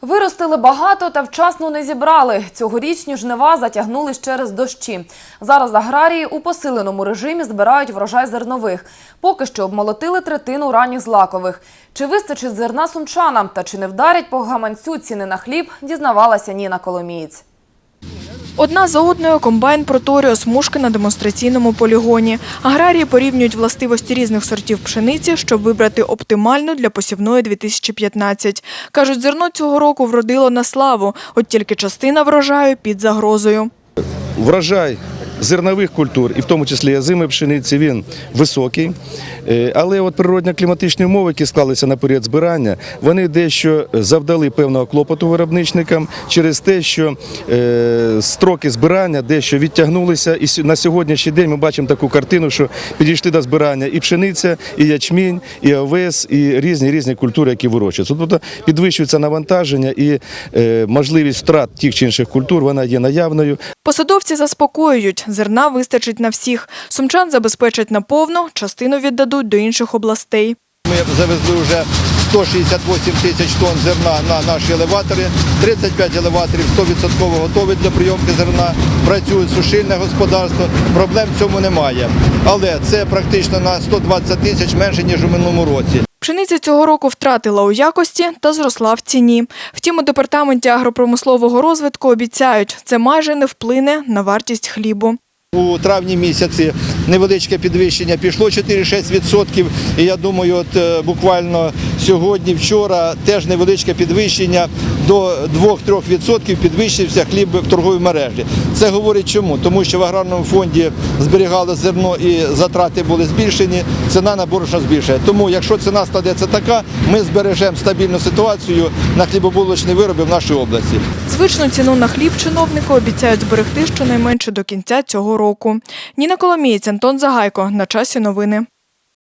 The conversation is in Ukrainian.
Виростили багато та вчасно не зібрали. Цьогорічні жнива затягнулись через дощі. Зараз аграрії у посиленому режимі збирають врожай зернових. Поки що обмолотили третину ранніх злакових. Чи вистачить зерна сумчанам та чи не вдарять по гаманцю ціни на хліб, дізнавалася Ніна Коломієць. Одна за одною комбайн проторює смужки на демонстраційному полігоні. Аграрії порівнюють властивості різних сортів пшениці, щоб вибрати оптимальну для посівної 2015. Кажуть, зерно цього року вродило на славу, от тільки частина врожаю під загрозою. Врожай зернових культур, і в тому числі озимої пшениці, він високий. Е, Але от природно-кліматичні умови, які склалися на період збирання, вони дещо завдали певного клопоту виробничникам через те, що е, строки збирання дещо відтягнулися. І на сьогоднішній день ми бачимо таку картину, що підійшли до збирання і пшениця, і ячмінь, і овес, і різні різні культури, які вирощуються. Тобто підвищується навантаження і е, можливість втрат тих чи інших культур, вона є наявною. Посадовці заспокоюють, зерна вистачить на всіх. Сумчан забезпечать наповну, частину віддадуть до інших областей. Ми завезли вже 168 тисяч тонн зерна на наші елеватори. 35 елеваторів 100% готові для прийомки зерна. Працюють сушильне господарство. Проблем в цьому немає. Але це практично на 120 тисяч менше ніж у минулому році. Пшениця цього року втратила у якості та зросла в ціні. Втім, у департаменті агропромислового розвитку обіцяють, це майже не вплине на вартість хлібу. У травні місяці невеличке підвищення пішло 4-6%. І я думаю, от е, буквально сьогодні, вчора теж невеличке підвищення до 2-3% підвищився хліб в торговій мережі. Це говорить чому? Тому що в аграрному фонді зберігали зерно і затрати були збільшені, ціна на борошно збільшує. Тому, якщо ціна складеться така, ми збережемо стабільну ситуацію на хлібобулочні вироби в нашій області. Звичну ціну на хліб чиновники обіцяють зберегти щонайменше до кінця цього року. Ніна Коломієць, Антон Загайко. На часі новини.